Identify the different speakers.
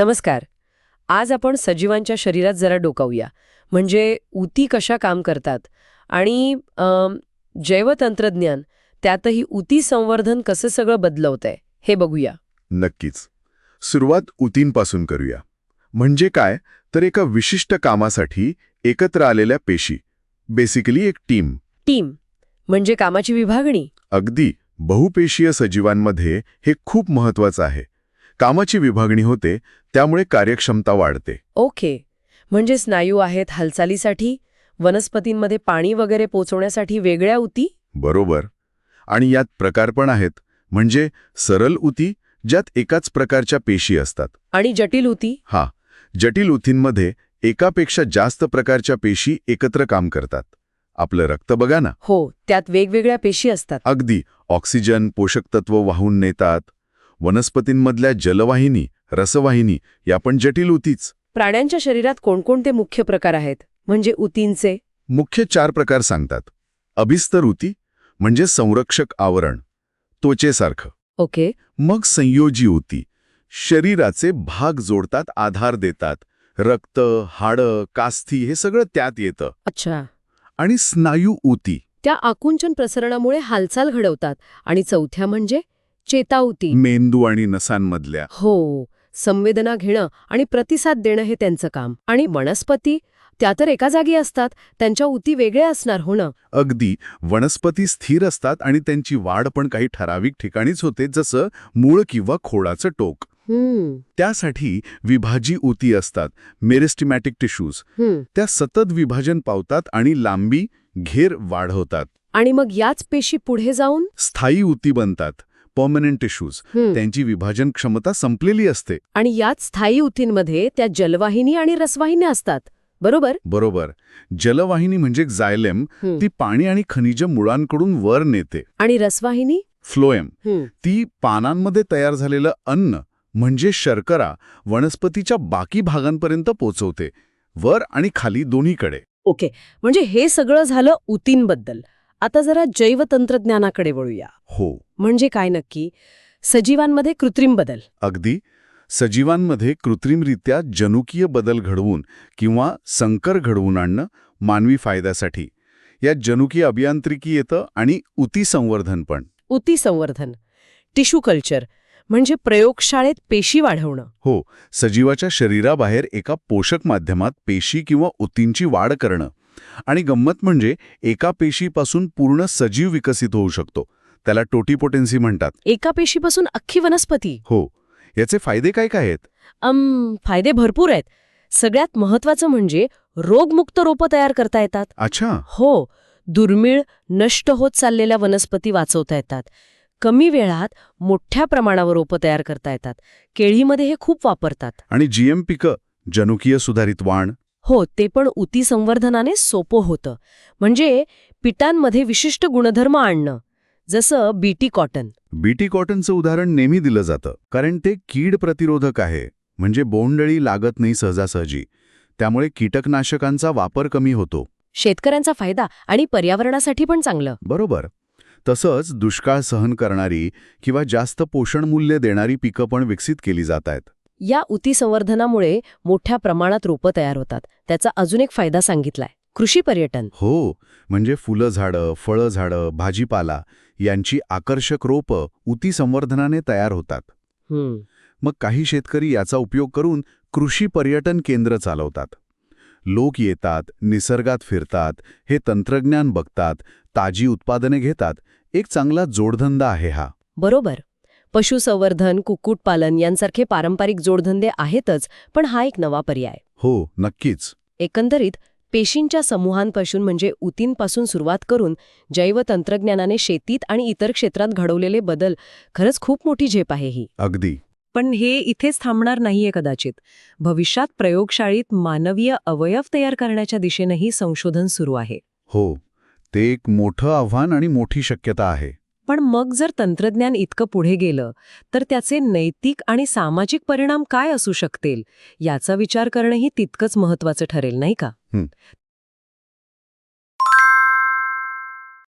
Speaker 1: नमस्कार. आज आपण सजीवांच्या शरीरात जरा डोकावूया. म्हणजे ऊती कशा काम करतात आणि जैवतंत्रज्ञान त्यातही ऊती संवर्धन कसं सगळं बदलवतंय हे बघूया.
Speaker 2: नक्कीच. सुरुवात उतींपासून करूया. म्हणजे काय? तर एका विशिष्ट कामासाठी एकत्र आलेल्या पेशी. बेसिकली एक टीम.
Speaker 1: टीम. म्हणजे कामाची विभागणी?
Speaker 2: अगदी. बहुपेशीय सजीवांमध्ये हे खूप महत्वाचं आहे. कामाची विभागणी होते त्यामुळे कार्यक्षमता वाढते.
Speaker 1: ओके. म्हणजे स्नायू आहेत हालचालीसाठी वनस्पतींमध्ये पाणी वगैरे पोचवण्यासाठी वेगळ्या ऊती
Speaker 2: बरोबर. आणि यात प्रकार पण आहेत म्हणजे सरल उती ज्यात एकाच प्रकारच्या पेशी असतात.
Speaker 1: आणि जटिल ऊती
Speaker 2: हा. जटिल उतींमध्ये एकापेक्षा जास्त प्रकारच्या पेशी एकत्र काम करतात. आपलं रक्त बघा ना.
Speaker 1: हो त्यात वेगवेगळ्या पेशी असतात.
Speaker 2: अगदी. ऑक्सिजन पोषक तत्व वाहून नेतात. वनस्पतींमधल्या जलवाहिनी रसवाहिनी या पण जटिल उतीच
Speaker 1: प्राण्यांच्या शरीरात कोणकोणते मुख्य प्रकार आहेत? म्हणजे ऊतींचे?
Speaker 2: मुख्य चार प्रकार सांगतात. अभिस्तर उती म्हणजे संरक्षक आवरण त्वचेसारखं.
Speaker 1: ओके.
Speaker 2: मग संयोजी उती शरीराचे भाग जोडतात आधार देतात. रक्त हाडं कास्थी हे सगळं त्यात येतं.
Speaker 1: अच्छा.
Speaker 2: आणि स्नायू उती
Speaker 1: त्या आकुंचन प्रसरणामुळे हालचाल घडवतात. आणि चौथ्या म्हणजे चेताऊती
Speaker 2: मेंदू आणि नसांमधल्या.
Speaker 1: हो संवेदना घेणं आणि प्रतिसाद देणं हे त्यांचं काम. आणि वनस्पती त्या तर एका जागी असतात त्यांच्या ऊती वेगळ्या असणार हो ना?
Speaker 2: अगदी. वनस्पती स्थिर असतात आणि त्यांची वाढ पण काही ठराविक ठिकाणीच होते जसं मूळ किंवा खोडाचं टोक. त्यासाठी विभाजी उती असतात मेरिस्टिमॅटिक टिश्यूज. त्या सतत विभाजन पावतात आणि लांबी घेर वाढवतात.
Speaker 1: आणि मग याच पेशी पुढे जाऊन?
Speaker 2: स्थायी उती बनतात. परमनंट टिश्यूज
Speaker 1: हम्म,
Speaker 2: त्यांची विभाजन क्षमता संपलेली असते.
Speaker 1: आणि याच स्थायी ऊतींमध्ये त्या जलवाहिनी आणि रसवाहिन्या असतात. बरोबर?
Speaker 2: बरोबर. जलवाहिनी म्हणजे जायलेम. ती पाणी आणि खनिज मुळांकडून वर नेते.
Speaker 1: आणि रसवाहिनी?
Speaker 2: फ्लोएम. ती पानांमध्ये तयार झालेलं अन्न म्हणजे शर्करा वनस्पतीच्या बाकी भागांपर्यंत पोचवते. वर आणि खाली दोन्हीकडे.
Speaker 1: ओके. म्हणजे हे सगळं झालं ऊतींबद्दल. आता जरा जैवतंत्रज्ञानाकडे वळूया.
Speaker 2: हो.
Speaker 1: म्हणजे काय नक्की? सजीवांमध्ये कृत्रिम बदल.
Speaker 2: अगदी. सजीवांमध्ये कृत्रिमरित्या जनुकीय बदल घडवून किंवा संकर घडवून आणणं मानवी फायद्यासाठी. यात जनुकीय अभियांत्रिकी येतं आणि उती संवर्धन पण.
Speaker 1: ऊती संवर्धन टिश्यू कल्चर म्हणजे प्रयोगशाळेत पेशी वाढवणं.
Speaker 2: हो. सजीवाच्या शरीराबाहेर एका पोषक माध्यमात पेशी किंवा उतींची वाढ करणं. आणि गंमत म्हणजे एका पेशीपासून पूर्ण सजीव विकसित होऊ शकतो. त्याला टोटीपोटेन्सी म्हणतात.
Speaker 1: एका पेशीपासून अख्खी वनस्पती?
Speaker 2: हो. याचे फायदे काय काय आहेत?
Speaker 1: अम फायदे भरपूर आहेत. सगळ्यात महत्वाचं म्हणजे रोगमुक्त रोपं तयार करता येतात.
Speaker 2: अच्छा.
Speaker 1: हो. दुर्मिळ नष्ट होत चाललेल्या वनस्पती वाचवता येतात. कमी वेळात मोठ्या प्रमाणावर रोपं तयार करता येतात. केळीमध्ये हे खूप वापरतात.
Speaker 2: आणि जीएम पिकं जनुकीय सुधारित वाण
Speaker 1: हो ते पण ऊती संवर्धनाने सोपं होतं. म्हणजे पिटांमध्ये विशिष्ट गुणधर्म आणणं जसं बीटी कॉटन
Speaker 2: बीटी कॉटनचं उदाहरण नेहमी दिलं जातं कारण ते कीड प्रतिरोधक आहे म्हणजे बोंडळी लागत नाही सहजासहजी. त्यामुळे कीटकनाशकांचा वापर कमी होतो.
Speaker 1: शेतकऱ्यांचा फायदा आणि पर्यावरणासाठी पण चांगलं.
Speaker 2: बरोबर. तसंच दुष्काळ सहन करणारी किंवा जास्त पोषण मूल्य देणारी पिकं पण विकसित केली जात आहेत.
Speaker 1: या ऊती संवर्धनामुळे मोठ्या प्रमाणात रोपं तयार होतात. त्याचा अजून एक फायदा सांगितलाय. कृषी पर्यटन.
Speaker 2: हो म्हणजे फुलं झाडं फळं झाडं भाजीपाला यांची आकर्षक रोपं उती संवर्धनाने तयार होतात.
Speaker 1: हम्म.
Speaker 2: मग काही शेतकरी याचा उपयोग करून कृषी पर्यटन केंद्र चालवतात. लोक येतात निसर्गात फिरतात हे तंत्रज्ञान बघतात ताजी उत्पादने घेतात. एक चांगला जोडधंदा आहे हा.
Speaker 1: बरोबर. पशुसंवर्धन कुक्कुटपालन यांसारखे पारंपरिक जोडधंदे आहेतच पण हा एक नवा पर्याय.
Speaker 2: हो नक्कीच.
Speaker 1: एकंदरीत पेशींच्या समूहांपासून म्हणजे ऊतींपासून सुरुवात करून जैवतंत्रज्ञानाने शेतीत आणि इतर क्षेत्रात घडवलेले बदल खरंच खूप मोठी झेप आहे ही.
Speaker 2: अगदी.
Speaker 1: पण हे इथेच थांबणार नाहीये कदाचित. भविष्यात प्रयोगशाळेत मानवीय अवयव तयार करण्याच्या दिशेनंही संशोधन सुरू आहे.
Speaker 2: हो ते एक मोठं आव्हान आणि मोठी शक्यता आहे.
Speaker 1: पण मग जर तंत्रज्ञान इतकं पुढे गेलं तर त्याचे नैतिक आणि सामाजिक परिणाम काय असू शकतील? याचा विचार करणंही तितकंच महत्वाचं ठरेल नाही का?